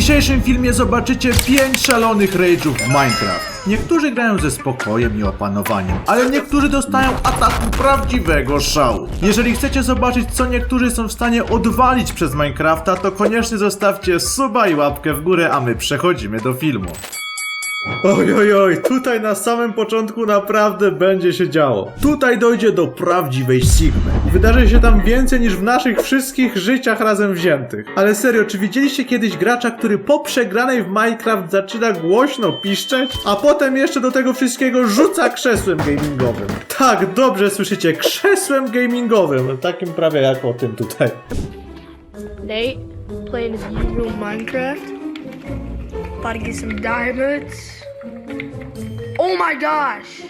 dzisiejszym filmie zobaczycie 5 szalonych rage'ów w Minecraft. Niektórzy grają ze spokojem i opanowaniem, ale niektórzy dostają ataku prawdziwego szału. Jeżeli chcecie zobaczyć, co niektórzy są w stanie odwalić przez Minecrafta, to koniecznie zostawcie suba i łapkę w górę, a my przechodzimy do filmu. Oj, oj, oj, tutaj na samym początku naprawdę będzie się działo. Tutaj dojdzie do prawdziwej Sigmy. Wydarzy się tam więcej niż w naszych wszystkich życiach razem wziętych. Ale serio, czy widzieliście kiedyś gracza, który po przegranej w Minecraft zaczyna głośno piszczeć, a potem jeszcze do tego wszystkiego rzuca krzesłem gamingowym? Tak, dobrze słyszycie, krzesłem gamingowym. Takim prawie jak o tym tutaj. Nate playing usual Minecraft. About to get some diamonds. Oh my gosh!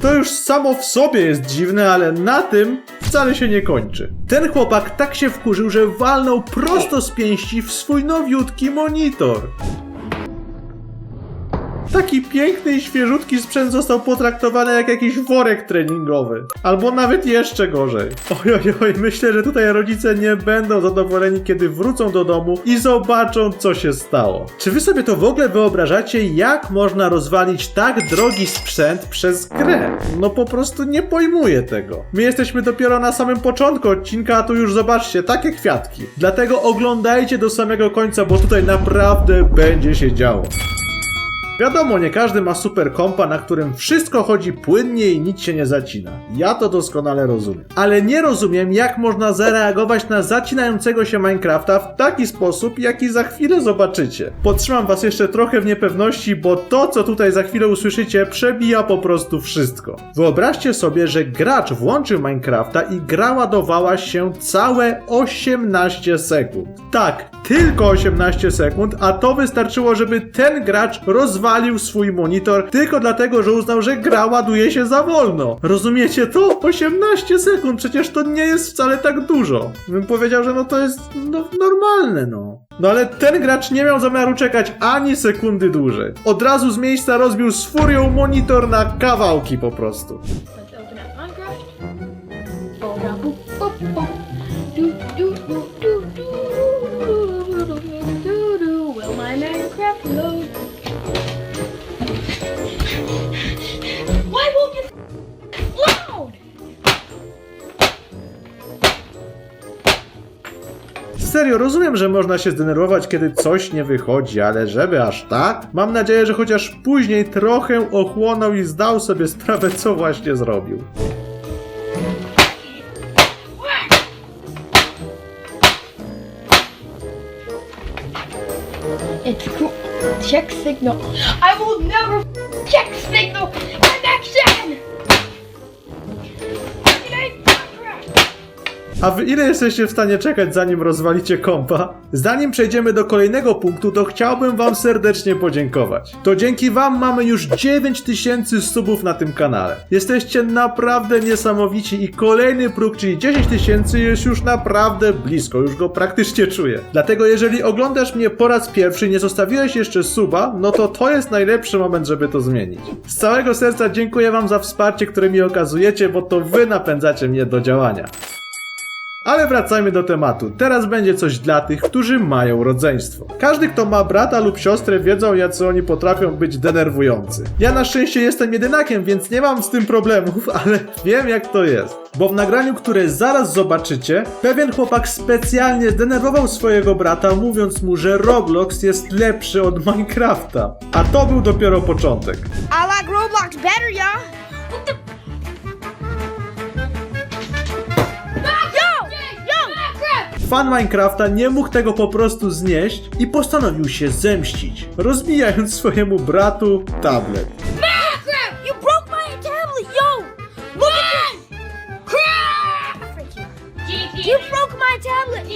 To już samo w sobie jest dziwne, ale na tym wcale się nie kończy. Ten chłopak tak się wkurzył, że walnął prosto z pięści w swój nowiutki monitor. Taki piękny i świeżutki sprzęt został potraktowany jak jakiś worek treningowy. Albo nawet jeszcze gorzej. Oj, oj, oj, myślę, że tutaj rodzice nie będą zadowoleni, kiedy wrócą do domu i zobaczą, co się stało. Czy wy sobie to w ogóle wyobrażacie, jak można rozwalić tak drogi sprzęt przez grę? No po prostu nie pojmuję tego. My jesteśmy dopiero na samym początku odcinka, a tu już zobaczcie, takie kwiatki. Dlatego oglądajcie do samego końca, bo tutaj naprawdę będzie się działo. Wiadomo, nie każdy ma super kompa, na którym wszystko chodzi płynnie i nic się nie zacina. Ja to doskonale rozumiem. Ale nie rozumiem, jak można zareagować na zacinającego się Minecrafta w taki sposób, jaki za chwilę zobaczycie. Podtrzymam was jeszcze trochę w niepewności, bo to, co tutaj za chwilę usłyszycie, przebija po prostu wszystko. Wyobraźcie sobie, że gracz włączył Minecrafta i gra ładowała się całe 18 sekund. Tak, tylko 18 sekund, a to wystarczyło, żeby ten gracz rozwalił swój monitor tylko dlatego, że uznał, że gra ładuje się za wolno. Rozumiecie to? 18 sekund, przecież to nie jest wcale tak dużo. Bym powiedział, że no to jest no, normalne, no. No ale ten gracz nie miał zamiaru czekać ani sekundy dłużej. Od razu z miejsca rozbił z furią monitor na kawałki po prostu. Rozumiem, że można się zdenerwować, kiedy coś nie wychodzi, ale żeby aż tak? Mam nadzieję, że chociaż później trochę ochłonął i zdał sobie sprawę, co właśnie zrobił. It's cool. Check signal. I will never check signal connection. A wy ile jesteście w stanie czekać, zanim rozwalicie kompa? Zanim przejdziemy do kolejnego punktu, to chciałbym wam serdecznie podziękować. To dzięki wam mamy już 9000 subów na tym kanale. Jesteście naprawdę niesamowici i kolejny próg, czyli 10 tysięcy jest już naprawdę blisko, już go praktycznie czuję. Dlatego jeżeli oglądasz mnie po raz pierwszy i nie zostawiłeś jeszcze suba, no to to jest najlepszy moment, żeby to zmienić. Z całego serca dziękuję wam za wsparcie, które mi okazujecie, bo to wy napędzacie mnie do działania. Ale wracajmy do tematu. Teraz będzie coś dla tych, którzy mają rodzeństwo. Każdy, kto ma brata lub siostrę, wiedzą, jacy oni potrafią być denerwujący. Ja na szczęście jestem jedynakiem, więc nie mam z tym problemów, ale wiem, jak to jest. Bo w nagraniu, które zaraz zobaczycie, pewien chłopak specjalnie zdenerwował swojego brata, mówiąc mu, że Roblox jest lepszy od Minecrafta. A to był dopiero początek. I like Roblox better, y'all. Yo! Fan Minecrafta nie mógł tego po prostu znieść i postanowił się zemścić, rozbijając swojemu bratu tablet. Minecraft! You broke my tablet, yo! Look at this! Crap! You broke my tablet!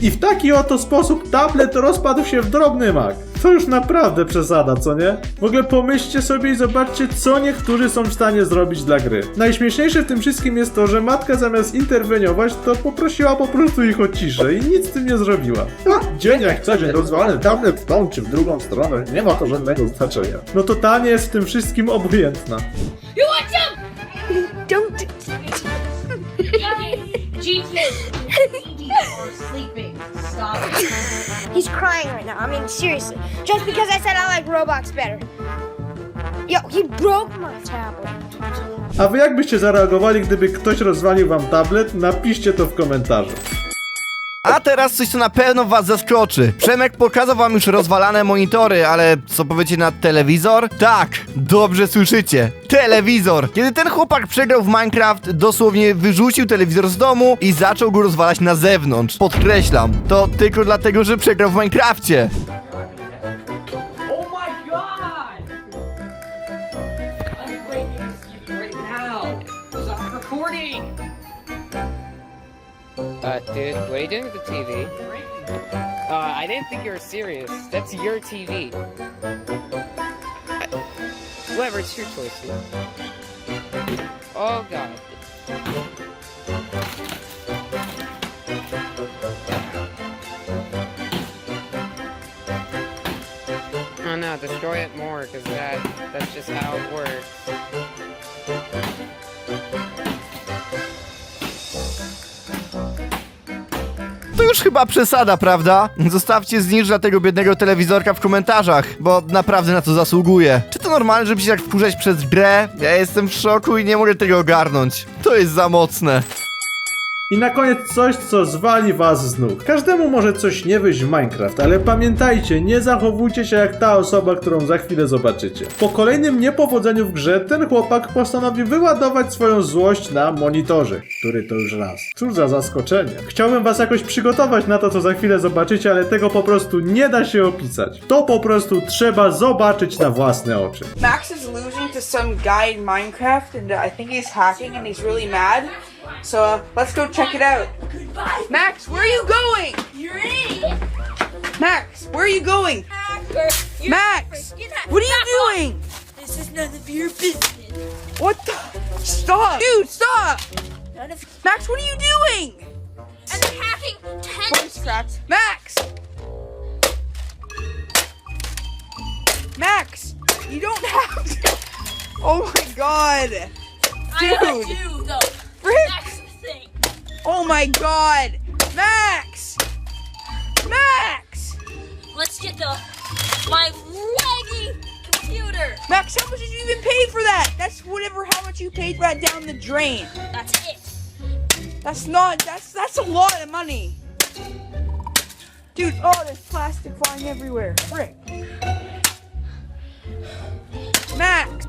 I w taki oto sposób tablet rozpadł się w drobny mak. To już naprawdę przesada, co nie? W ogóle pomyślcie sobie i zobaczcie, co niektórzy są w stanie zrobić dla gry. Najśmieszniejsze w tym wszystkim jest to, że matka zamiast interweniować, to poprosiła po prostu ich o ciszę i nic z tym nie zrobiła. No, dzień jak co dzień rozwalony tablet w tą czy w drugą stronę, nie ma to żadnego znaczenia. No totalnie jest w tym wszystkim obojętna. You want some? Don't. Sleeping. Stop. He's crying right now. I mean, seriously. Just because I said I like Roblox better. Yo, he broke my tablet. A wy jak byście zareagowali, gdyby ktoś rozwalił wam tablet? Napiszcie to w komentarzu. A teraz coś, co na pewno was zaskoczy. Przemek pokazał wam już rozwalane monitory, ale co powiecie na telewizor? Tak, dobrze słyszycie. Telewizor. Kiedy ten chłopak przegrał w Minecraft, dosłownie wyrzucił telewizor z domu i zaczął go rozwalać na zewnątrz. Podkreślam, to tylko dlatego, że przegrał w Minecrafcie. Oh recording! Uh, dude, what are you doing with the TV? Uh, I didn't think you were serious. That's your TV. I- Whatever, it's your choice, dude. Oh god. Oh no, destroy it more, because that, that's just how it works. Już chyba przesada, prawda? Zostawcie zniż dla tego biednego telewizorka w komentarzach, bo naprawdę na to zasługuje. Czy to normalne, żeby się tak wkurzać przez grę? Ja jestem w szoku i nie mogę tego ogarnąć. To jest za mocne. I na koniec coś, co zwali was z nóg. Każdemu może coś nie wyjść w Minecraft, ale pamiętajcie, nie zachowujcie się jak ta osoba, którą za chwilę zobaczycie. Po kolejnym niepowodzeniu w grze, ten chłopak postanowił wyładować swoją złość na monitorze, który to już raz. Cóż za zaskoczenie. Chciałbym was jakoś przygotować na to, co za chwilę zobaczycie, ale tego po prostu nie da się opisać. To po prostu trzeba zobaczyć na własne oczy. Max is losing to some guy in Minecraft, and I think he's hacking, and he's really mad. So uh, let's go check it out. Max, where are you going? You're idiot. Max, where are you going? Max, what are you doing? This is none of your business. What the? Stop, dude! Stop! None of. Max, what are you doing? And the hacking Voice cracked. Max! Max, you don't have to. Oh my god, I Dude. do though. Oh my god, Max! Max! Let's get the my laggy computer. Max, how much did you even pay for that? That's whatever how much you paid for that down the drain. That's it. That's not that's that's a lot of money. Dude, oh there's plastic flying everywhere. Frick. Max!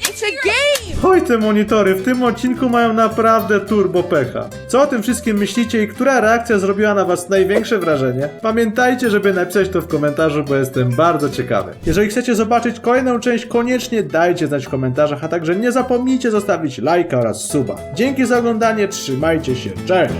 It's a game! Oj, te monitory w tym odcinku mają naprawdę turbo pecha. Co o tym wszystkim myślicie i która reakcja zrobiła na was największe wrażenie? Pamiętajcie, żeby napisać to w komentarzu, bo jestem bardzo ciekawy. Jeżeli chcecie zobaczyć kolejną część, koniecznie dajcie znać w komentarzach, a także nie zapomnijcie zostawić lajka oraz suba. Dzięki za oglądanie, trzymajcie się, cześć!